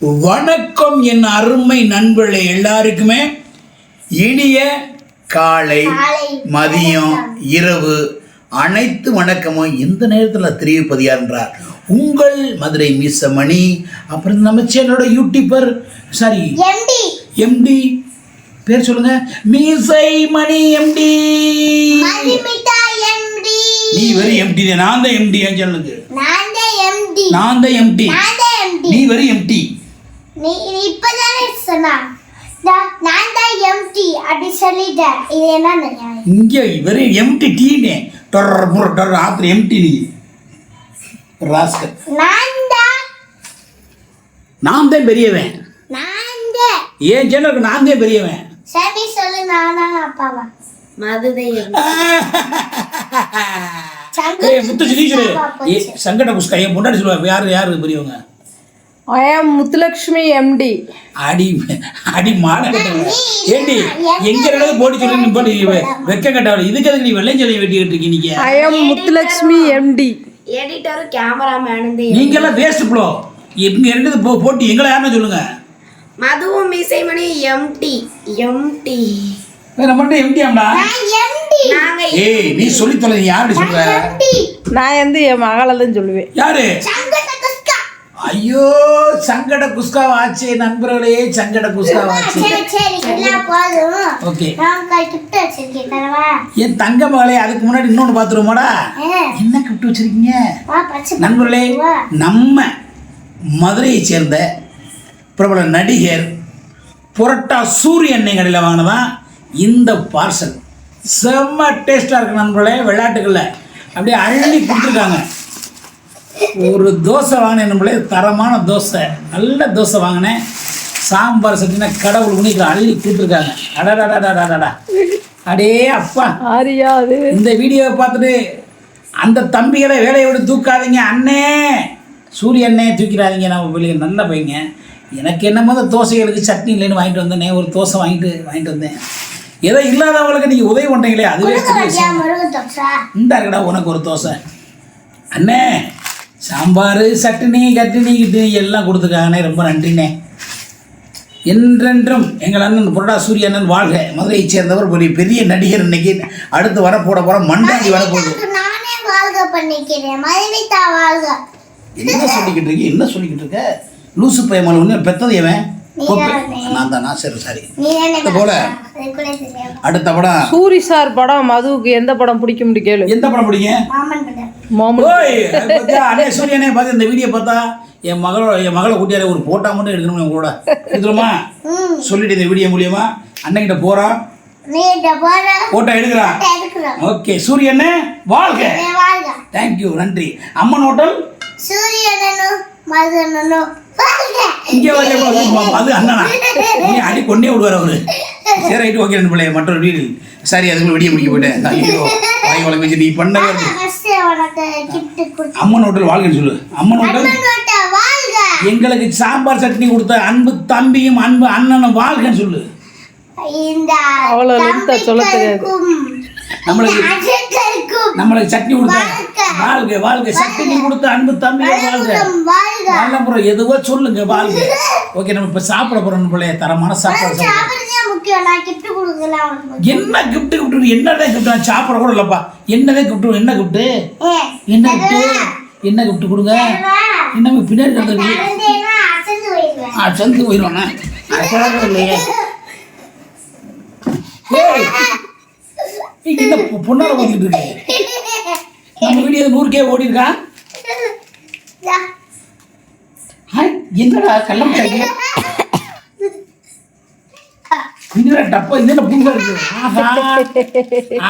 வணக்கம் என் அருமை நண்பர்களே எல்லாருக்குமே இனிய காலை மதியம் இரவு அனைத்து வணக்கமும் இந்த நேரத்தில் தெரிவிப்பது யார் உங்கள் மதுரை மீசமணி அப்புறம் நம்ம சேனலோட யூடியூபர் சாரி எம்டி பேர் சொல்லுங்க. மீசை மணி எம்டி நீ வெறும் எம்டி நான் தான் எம்டி எம்டி நான் தான் எம்டி நீ வெறும் எம்டி நீ இப்பதானே சொன்னா. நான் தான் எம்டி அப்படி சொல்லிட்டேன் இது என்ன இங்கே வெறும் எம்டி டீனே. டொர் புற டொர் ஆத்திர எம்டி நீ. ராஸ்கல். நான் தான் நான் தான் பெரியவன். நான் தான் என் சேனலுக்கு நான் தான் பெரியவன். சரி சொல்லு நானா அப்பாவா? சங்கட புஸ்கா என் முன்னாடி சொல்லுவா யார் யாரு பெரியவங்க? ஐ ஆம் முத்துலக்ஷ்மி எம்டி அடி அடி மான கட்டவங்க ஏண்டி எங்க இடத்துல போட்டு சொல்லி நீ போட்டு வெக்க கட்டவள. இதுக்கு எதுக்கு நீ வெள்ளைஞ்சொல்லியை வெட்டிக்கிட்டு இருக்கீங்க? நீங்க ஐ ஆம் முத்துலக்ஷ்மி எம்டி எடிட்டரும் கேமராமேனும் நீங்க எல்லாம் வேஸ்ட் ப்ளோ இங்க ரெண்டு போ போட்டு எங்களை யாருன்னு சொல்லுங்க? மதுவும் இசைமணி எம்டி எம்டி எம்டியாம்டா நான் எம்டி நாங்க ஏய் நீ சொல்லி தொலை யாருன்னு சொல்ற? நான் வந்து என் மகளை தான் சொல்லுவேன். யாரு? ஐயோ சங்கட குஸ்கா ஆச்சு நண்பர்களே சங்கட குஸ்கா போதும். ஓகே. என் தங்க மகளே அதுக்கு முன்னாடி இன்னொன்று பார்த்துருவோமாடா? ஆ, என்ன கிஃப்ட் வச்சிருக்கீங்க? நண்பர்களே. நம்ம மதுரையை சேர்ந்த பிரபல நடிகர் புரட்டா சூரிய எண்ணெய் கடையில் வாங்கினதான் இந்த பார்சல் செம்ம டேஸ்ட்டாக இருக்கு நண்பர்களே விளையாட்டுகளில் அப்படியே அள்ளி கொடுத்துருக்காங்க. ஒரு தோசை வாங்கினேன் நம்மளே தரமான தோசை. நல்ல தோசை வாங்கினேன். சாம்பார் சட்டினா கடவுள் உனிக்கிற அள்ளி கொடுத்துருக்காங்க அடடடடடடா அடே அப்பா. ஆரியா அது இந்த வீடியோவை பார்த்துட்டு அந்த தம்பிகளை வேலையை விட்டு தூக்காதீங்க அண்ணே. சூரிய அண்ணே தூக்கிடாதீங்க நம்ம பிள்ளைங்க நல்ல பையங்க. எனக்கு என்னமோ இந்த தோசைகளுக்கு சட்னி இல்லைன்னு வாங்கிட்டு வந்தேனே ஒரு தோசை வாங்கிட்டு வாங்கிட்டு வந்தேன். ஏதோ இல்லாதவங்களுக்கு நீங்கள் உதவி பண்ணுறீங்களே அதுவே இந்த இருக்கடா உனக்கு ஒரு தோசை. அண்ணே சாம்பார் சட்னி கட்டினி கிட்டினி எல்லாம் கொடுத்துருக்காங்கண்ணே. ரொம்ப நன்றிண்ணே. என்றென்றும் எங்கள் அண்ணன் புரடா சூரிய அண்ணன் வாழ்க. மதுரையைச் சேர்ந்தவர் ஒரு பெரிய நடிகர் இன்னைக்கு. அடுத்து வரப்போட போகிற மண்டாடி வரப்போகுது நானே வாழ்க பண்ணிக்கிறேன். என்ன சொல்லிக்கிட்டு இருக்க? என்ன சொல்லிக்கிட்டு இருக்க? லூசு பையன் ஒன்று பெத்தது எவன். நான் தானா சரி. சரி இது போல. அடுத்த படம். சூரி சார் படம் மதுவுக்கு எந்த படம் பிடிக்கும் கேளு. எந்த படம் பிடிக்கும்? மாமன் படம். மாமன் ஓய்? அண்ணே சூரியனே பார்த்து இந்த வீடியோ பார்த்தா என் மகளோட என் மகளை கூட்டியார ஒரு போட்டோ மட்டும் எடுக்கணும் உங்களோட எடுத்துருமா ம். சொல்லிட்டு இந்த வீடியோ மூலியமா அண்ணன்கிட்ட போறான் நீ இந்த போற போட்டோ எடுக்கிறான் ஓகே சூரியனே வாழ்க. நீ வாழ்க. தேங்க்யூ நன்றி. அம்மன் ஹோட்டல்? வாழ்க இங்கே அது அண்ணனா. நீ அடி கொண்டே விடுவார் அவரு. சரி ரைட்டு ஓகே ரெண்டு பிள்ளைய மற்றொரு வீடு. சரி அதுக்குள்ள வெடிய முடிக்க போயிட்டேன். ஐயோ வாய் வளர்க்க வச்சு நீ பண்ணவே அம்மன் ஹோட்டல் வாழ்கன்னு சொல்லு. அம்மன் ஹோட்டல் எங்களுக்கு சாம்பார் சட்னி கொடுத்த அன்பு தம்பியும் அன்பு அண்ணனும் வாழ்கன்னு சொல்லு. இந்த அவ்வளோ சொல்ல தெரியாது. நம்மளுக்கு நம்மளுக்கு சட்னி கொடுத்த. வாழ்க. வாழ்க சட்னி கொடுத்த அன்பு தம்பி வாழ்க. நல்ல முறை எதுவோ சொல்லுங்க வாழ்க. ஓகே நம்ம இப்போ சாப்பிட போறோம் பிள்ளைய தரமான சாப்பாடு என்ன கிஃப்ட் கிஃப்ட் என்னதான் கிஃப்ட் சாப்பிட கூட இல்லப்பா. என்னதான் கிஃப்ட் என்ன கிஃப்ட் என்ன கிஃப்ட் என்ன கிஃப்ட் கொடுங்க? என்ன பின்னாடி ஆ சந்து போயிடுவானே? இல்லையே. நீங்க பொ- பொண்ணால ஓடிட்டு இருக்கு? நம்ம வீடியோ நூறுக்கே ஓடி இருக்கா என்னடா கள்ளம் என்னடா டப்பா என்ன புங்க இருக்கு? ஆஹா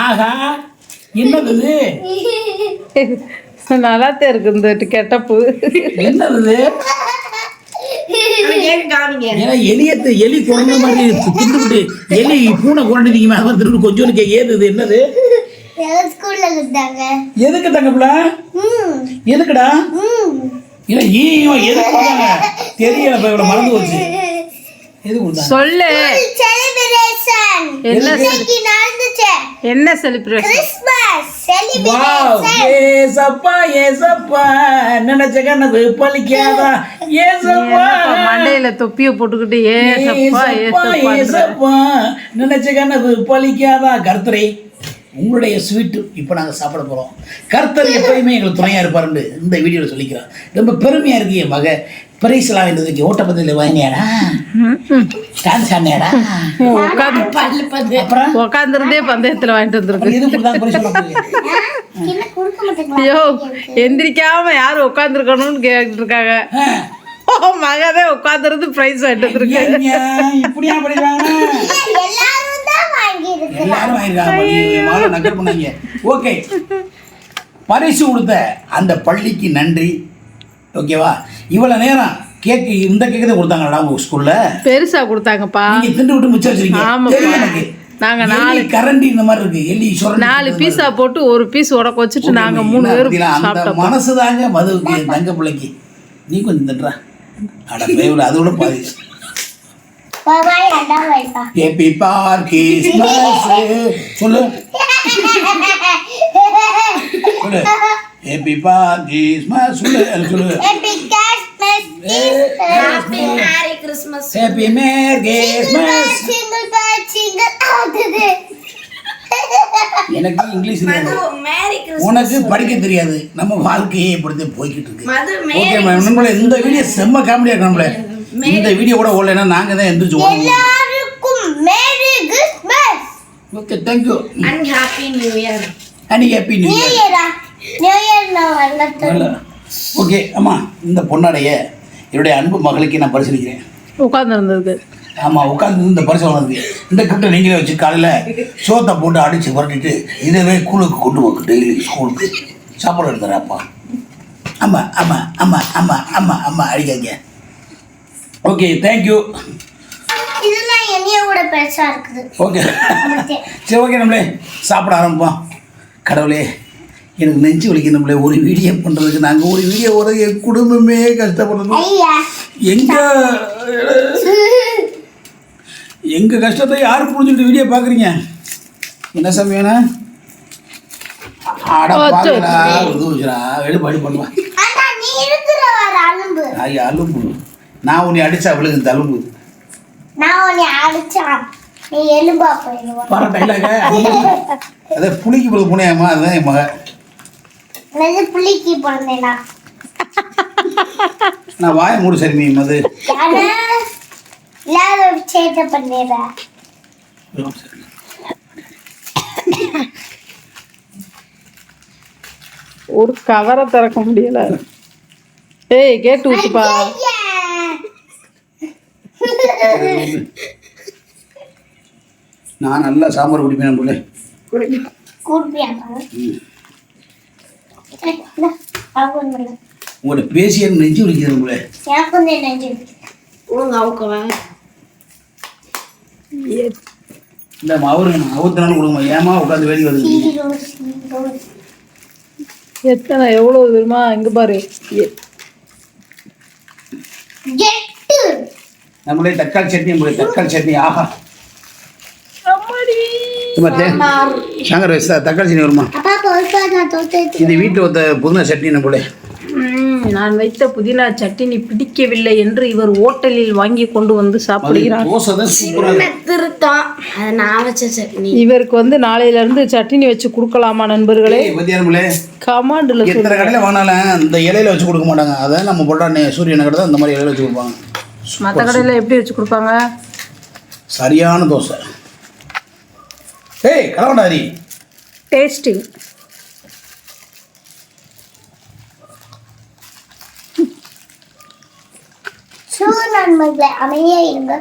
ஆஹா என்னது நல்லாத்தான் இருக்கு இந்த கெட்டப்பு. என்னது ஏன்னா எலியத்தை எலி மாதிரி எலி பூனை குறைஞ்சிருக்கீங்க அவன் திருட்டு ஏது இது என்னது? எங்க ஸ்கூல்ல கொடுத்தாங்க எதுக்கு தங்கப்பில ம். எதுக்குடா? ம். இல்லை ஈயும் எதுக்கு தெரியல மறந்து போச்சு. சொல்லு. செலிப்ரேஷன் என்ன நடந்துச்சு என்ன செலிப்ரேஷன் கிறிஸ்மஸ் வாவ் செலிப்ரேஷன் ஏசப்பா. ஏசப்பா நினைச்ச கனவு பலிக்காதா ஏசப்பா. மண்டையில தொப்பியை போட்டுக்கிட்டு ஏசப்பா ஏசப்பா, ஏசப்பா. ஏசப்பா, நினைச்ச கனவு பலிக்காதா கர்த்தரை உங்களுடைய ஸ்வீட்டு இப்போ நாங்கள் சாப்பிட போகிறோம் கர்த்தர் எப்பயுமே எங்களுக்கு துணையாக இருப்பாருன்னு இந்த வீடியோவில் சொல்லிக்கிறோம் ரொம்ப பெருமையாக இருக்கு என் மக பிரைஸ்லாம் வாங்கிட்டு ஓட்டப்பந்தத்தில் வாங்கினியாடா டான்ஸ் ஆடினியாடா உட்காந்து அப்புறம்? உட்காந்துருந்தே பந்தயத்துல வாங்கிட்டு வந்திருக்கு ஐயோ எந்திரிக்காம யாரும் உட்காந்துருக்கணும்னு கேட்டு இருக்காங்க ஓ மகதே உட்காந்துருந்து பிரைஸ் வாங்கிட்டு இப்படியா எல்லாரும் இருக்கு பண்ணாங்க ஓகே. பரிசு கொடுத்த அந்த பள்ளிக்கு நன்றி. ஓகேவா? இவ்வளோ நேரம் கேக்கு இந்த கேக்கு தான் கொடுத்தாங்கடா உங்க ஸ்கூல்ல பெருசா கொடுத்தாங்கப்பா. நீங்க திண்டு விட்டு மிச்சம் வச்சிருக்கீங்க. தெரியும் எனக்கு? நாங்க எலி கரண்டி இந்த மாதிரி இருக்கு. எலி சுரண்டி நாலு பீஸா போட்டு ஒரு பீஸ் உடக்க வச்சுட்டு. நாங்க மூணு அந்த சாப்பிட்டோம். மனசு தாங்க மதுவுக்கு என் தங்க பிள்ளைக்கு. நீ கொஞ்சம் தின்றா. அட பயவில் அது விட பாதி. ஹேப்பி பார்க்கிஸ் சொல்லு. சொல்லு. Happy happy merry Christmas happy merry Christmas single பேர் சிங்கிள் ஆகுது எனக்கு இங்கிலீஷ் தெரியாது. உனக்கு படிக்க தெரியாது. நம்ம வாழ்க்கையே இப்படி போய்கிட்டு இருக்கு. ஓகே நம்மள இந்த வீடியோ செம்ம காமெடியா இருக்கு நம்மள. இந்த வீடியோ கூட ஓடலைன்னா நாங்க தான் எந்திரிச்சு எல்லாருக்கும் merry Christmas okay thank you and happy new year அன்னைக்கு ஹாப்பி நியூ இயர் ஓகே அம்மா இந்த பொண்ணாடைய என்னுடைய அன்பு மகளுக்கு நான் பரிசீலிக்கிறேன். உட்கார்ந்து இருந்ததுக்கு ஆமாம் உட்காந்து இந்த பரிசு வளர்ந்து இந்த கிஃப்ட்டை நீங்களே வச்சு காலையில் சோத்தை போட்டு அடித்து புரட்டிட்டு இதவே கூழுக்கு கொண்டு போக்கு டெய்லி ஸ்கூலுக்கு. சாப்பாடு எடுத்துறேன் ஆமாம் ஆமாம் ஆமாம் ஆமாம் ஆமாம் ஆமாம் அடிக்காங்க ஓகே தேங்க்யூ இதெல்லாம் என்னைய விட பெருசா இருக்குது. ஓகே. சரி ஓகே நம்மளே சாப்பிட ஆரம்பிப்போம். கடவுளே எனக்கு நெஞ்சு வலிக்கு நம்மளே ஒரு வீடியோ பண்ணுறதுக்கு நாங்கள் ஒரு வீடியோ என் குடும்பமே கஷ்டப்படுறது ஐயா. எங்கள் எங்கள் கஷ்டத்தை யார் புரிஞ்சுக்கிட்டு வீடியோ பார்க்குறீங்க என்ன சமயம்னா அட பண்ணுவா இருக்கிற வர அலும்பு. ஐயா அலும்பு. நான் உன்னை அடிச்சா விழுகு தழும்பு நான் உன்னை அடிச்சா நீ எலும்பா போயிடுவா. அதே புளிக்கு புனையாமா அதுதான் என் மக என்னது புள்ளிக்கு பிறந்தேனா? நான் வாய மூடு சரி மது இல்லாத ஒரு சேட்டை பண்ணிடுறேன் ஒரு கவரை திறக்க முடியல. ஏய் கேட்டு ஊத்துப்பா. நான் நல்லா சாம்பார் குடிப்பேன் பிள்ளை. கூப்பியாங்க உங்கள்கிட்ட பேசி எனக்கு நெஞ்சு வலிக்குது பிள்ளை எனக்கு வந்து நெஞ்சு ஒழுங்கு அவுக்குவேன் இந்த அவரு அவுத்தினாலும் கொடுங்க. ஏமா உட்காந்து வேடி சீரோ எத்தனை எவ்வளோ தெரியுமா? இங்க பாரு. நம்மளே தக்காளி சட்னி நம்மளே தக்காளி சட்னி. ஆஹா. சங்கர் தக்காளி சட்னி வருமா? இது வீட்டில் ஒருத்த புதினா சட்னி ம், நான் வைத்த புதினா சட்டினி பிடிக்கவில்லை என்று இவர் ஹோட்டலில் வாங்கி கொண்டு வந்து சாப்பிடுகிறார். அது சட்னி. இவருக்கு வந்து நாளையில இருந்து சட்டினி வச்சு கொடுக்கலாமா நண்பர்களே? கமாண்டில் எத்தனை கடையில் வாங்கினாலும் இந்த இலையில வச்சு கொடுக்க மாட்டாங்க. அதான் நம்ம போட்டா சூரியன் கடை தான் இந்த மாதிரி இலையில வச்சு கொடுப்பாங்க. மற்ற கடையில் எப்படி வச்சு கொடுப்பாங்க? சரியான தோசை. ஏய் கலவண்டாரி டேஸ்டிங் சூ நண்பர்களே அமைதியா இருங்க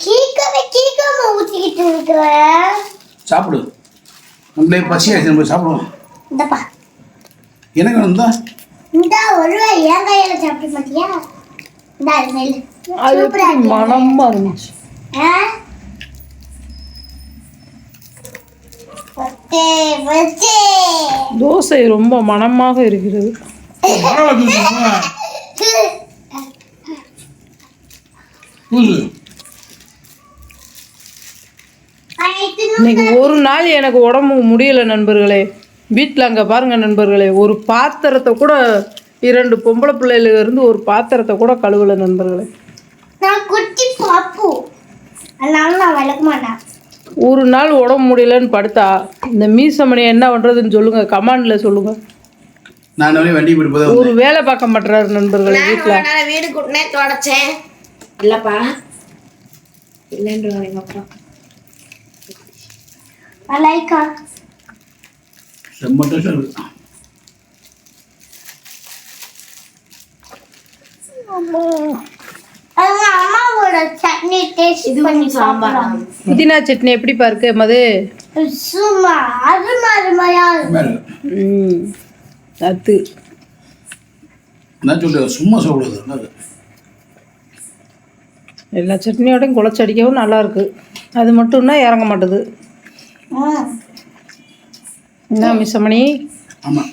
கீக்கவே கீக்காம ஊத்திக்கிட்டு இருக்கிறேன் சாப்பிடு. நம்மளே பசி ஆச்சு நம்ம சாப்பிடுவோம். இந்தப்பா. எனக்கு தான் இந்த? ஒரு என் கையில சாப்பிட மாட்டியா இந்த சூப்பரா இருக்கு. மனமா இருந்துச்சு. தோசை ரொம்ப மனமாக இருக்கிறது. இன்னைக்கு ஒரு நாள் எனக்கு உடம்பு முடியல நண்பர்களே. வீட்டில் அங்கே பாருங்க நண்பர்களே ஒரு பாத்திரத்தை கூட இரண்டு பொம்பளை பிள்ளையில இருந்து ஒரு பாத்திரத்தை கூட கழுவல நண்பர்களே. நான் குட்டி பாப்பு. அதனால நான் விளக்க மாட்டேன். ஒரு நாள் உடம்பு முடியலன்னு படுத்தா இந்த மீசமணி என்ன பண்றதுன்னு சொல்லுங்க கமாண்ட்ல சொல்லுங்க. ஒரு வேலை பார்க்க மாட்டாரு நண்பர்களே வீட்டுல வீடு கூட்டினே தொடச்சேன். இல்லப்பா. இல்லைன்ற எங்க அப்பா அலைக்கா. செம்ம டேஸ்டாக இருக்கு. அவங்க அம்மாவோட சட்னி டேஸ்ட் இது பண்ணி கொஞ்சம் சாம்பார்? சாப்பிடலாம். புதினா சட்னி எப்படிப்பா இருக்கு மது? அது சும்மா இருக்கு. எல்லா சட்னியோடையும் குழச்சடிக்கவும் நல்லா இருக்கு அது மட்டும்னா இறங்க மாட்டுது. என்ன மிஸ்ஸமணி ஆமாம்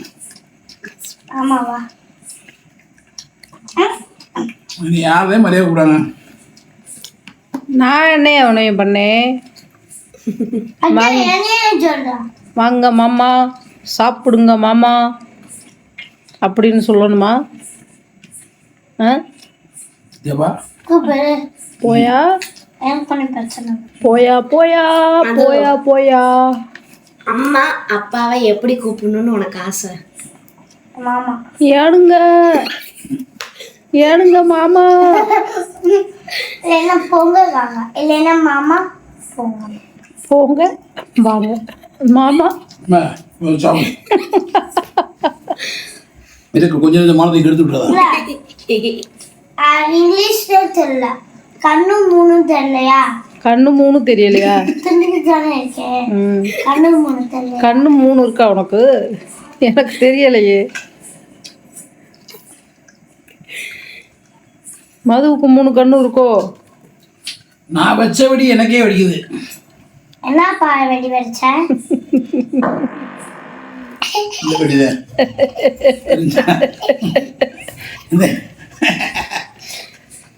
ஆமாவா நீ யாரையும் மரியாதை கூடாங்க நான் என்ன அவனையும் பண்ணேன்? வாங்க. மாமா. சாப்பிடுங்க மாமா. அப்படின்னு சொல்லணுமா? ஆ? போயா? போயா போயா போயா போயா. அம்மா அப்பாவை எப்படி கூப்பிடணும்னு உனக்கு ஆசை? மாமா. ஏனுங்க? ஏனுங்க மாமா? இல்லைன்னா பொங்க வாங்க. இல்லைன்னா மாமா போங்க போங்க வாங்க. மாமா? இதுக்கு கொஞ்சம் கொஞ்சம் மானத்தை எடுத்து விட்டுறதா? இங்கிலீஷ்ல தெரியல கண்ணு மூணு தெரியலையா? கண்ணு மூணு தெரியலையா? கண்ணு மூணு தெரியல கண்ணு மூணு இருக்கா உனக்கு? எனக்கு தெரியலையே. மதுவுக்கு மூணு கண்ணு இருக்கோ? நான் வச்ச வெடி எனக்கே வெடிக்குது. என்னப்பா வெடி வெடிச்சேன் இந்த வெடிதான்.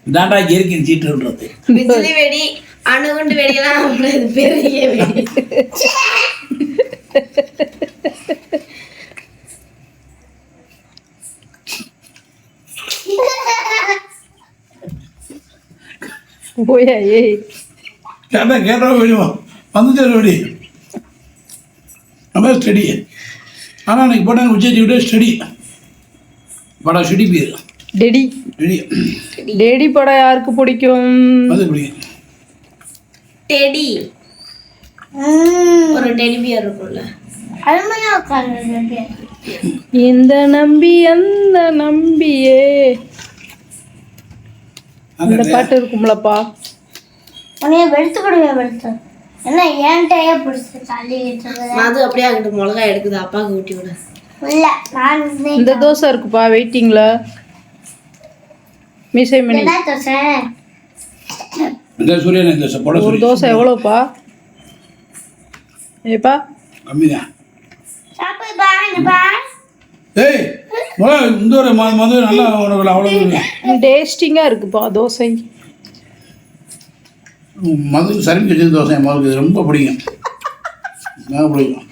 இந்த டாடா இயற்கை சீட்டு விடுறது பிஜிலி வெடி அணுகுண்டு வெடியெல்லாம் பெரிய வெடி. போயா ஏய். கேட்டா கேட்டா வெடிவோம் வந்துச்சு வெடி. ரொம்ப ஸ்டடி ஆனால் அன்னைக்கு போட்டாங்க உச்சேரி விட ஸ்டடி படம் ஸ்டடி பேர். டெடி. ஸ்டடி டெடி படம் யாருக்கு பிடிக்கும்? அது பிடிக்கும் டெடி. ஒரு டெடி பியர் இருக்கும்ல. இந்த நம்பி அந்த நம்பியே. அந்த பாட்டு இருக்கும்லப்பா. உன்னைய வெளுத்து. கொடுங்க வெளுத்து என்ன ஏன்ட்டையே பிடிச்சி தள்ளிக்கிட்டு மது அப்படியே அங்கிட்டு மிளகா எடுக்குது அப்பாவுக்கு ஊட்டி விட. இல்ல நான் இந்த தோசை இருக்குப்பா வெயிட்டிங்ல மீசை மணி தோசை? இந்த சூரியன் இந்த போட ஒரு தோசை எவ்வளோப்பா ஏப்பா? கம்மி தான் சாப்பிடு பா இங்க பா. ஏய் முதல்ல இந்த ஒரு மது நல்லா உனக்கு அவ்வளோ டேஸ்டிங்காக இருக்குப்பா தோசை. மது சரி வச்சது தோசை மதுக்கு ரொம்ப பிடிக்கும். பிடிக்கும்.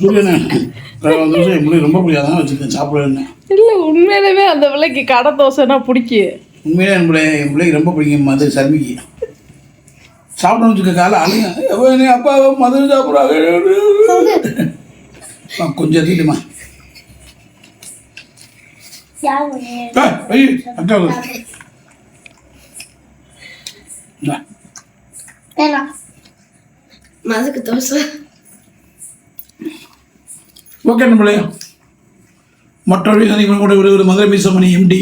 சூரியனை தோசை ரொம்ப பிடிக்கும் அதான் வச்சுருக்கேன். சாப்பிடுவேன்னு இல்லை உண்மையிலுமே அந்த பிள்ளைக்கு கடை தோசைனா பிடிக்கும் உண்மையிலே என் பிள்ளை என் பிள்ளைக்கு ரொம்ப பிடிக்கும் மது சர்மிக்கு. சாப்பிடணும்னு வச்சுக்க காலை அழுங்க அப்பா மது சாப்பிட்றாங்க கொஞ்சம். வேணாம். மதுக்கு தோசை. ஓகே நம்மளே மற்றொரு சந்திக்கும் கூட ஒரு மதுரை மீசமணி எம்டி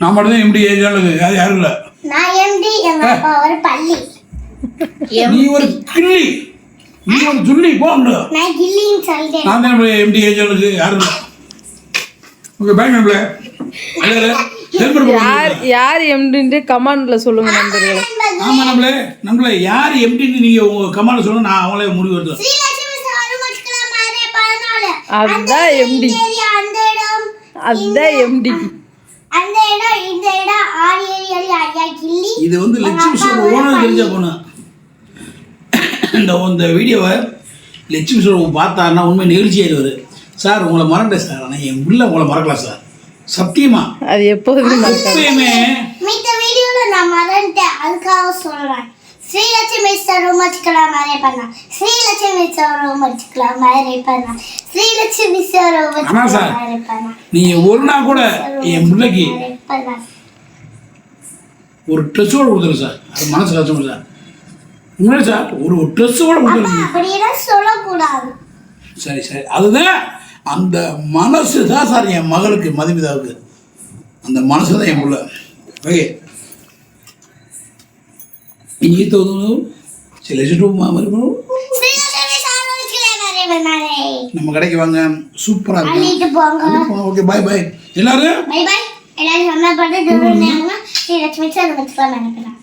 நான் மட்டும் தான் எம்டி ஏஜாளுக்கு யார் யாரும் இல்லை? நான் எம்டி எங்க அப்பா ஒரு பள்ளி. நீ ஒரு கிள்ளி. நீ ஒரு சுள்ளி போங்க நான் தான் நம்மளே எம்டி ஏஜாளுக்கு யாரும் இல்லை? ஓகே பேங்க் நம்மளே யார்? யார் எம்டின்ட்டு கமாண்டில் சொல்லுங்க நண்பர்களே. ஆமாம் நம்மளே நம்மளே யார் எம்டின்னு நீங்கள் உங்கள் கமாண்டில் சொல்லுங்க நான் அவங்களே முடிவு எடுத்துறேன் ஸ்ரீலட்சுமி சாருமட்கலாம் மாறே பதினாலு அதுதான் எம்டி ஏரியா அந்த இடம் அதுதான் எம்டி அந்த இடம் இந்த இடம் ஆறு ஏரி ஏரி ஐயா கிள்ளி இது வந்து லட்சுமி ஸ்டோர் ஓனர் தெரிஞ்ச பொண்ணு இந்த இந்த வீடியோவை லட்சுமி ஸ்டோர் பார்த்தாருன்னா உண்மை நிகழ்ச்சி ஆயிடுவார். சார் உங்களை மறந்தேன் சார். ஆனால் என் உள்ள உங்களை மறக்கலாம் சார். சத்தியமா? அது எப்போதுமே எப்பயுமே மித்த வீடியோல நான் மறந்துட்டேன். அதுக்காக சொல்றேன். ஸ்ரீலட்சுமி ரூம் வச்சுக்கலாம் மாதிரி பண்ணலாம் ஸ்ரீலட்சுமி ரூம் வச்சுக்கலாம் மாதிரி பண்ணலாம் ஸ்ரீலட்சுமி சார். வச்சுக்கலாம் மாதிரி பண்ணலாம் நீங்கள் ஒரு நாள் கூட என் பிள்ளைக்கு ஒரு ட்ரெஸ்ஸோடு கொடுத்துரு சார். அது மனசு கஷ்டம் சார். உண்மையிலே சார் ஒரு ட்ரெஸ்ஸோடு அப்பா கொடுத்துருங்க அப்படியெல்லாம் சொல்லக்கூடாது. சரி சரி. அதுதான் அந்த மனசு தான் சார் என் மகளுக்கு மதுமிதாவுக்கு அந்த மனசு தான் என் பிள்ளை. ஓகே. இனி தோணும் சில பண்ணாலே நம்ம கடைக்கு வாங்க சூப்பராக இருக்கும் ஓகே பாய் பாய் எல்லாரும் பை பை எல்லாரும் சொன்ன பாட்டு ஸ்ரீலட்சுமி சார் நினைக்கிறேன்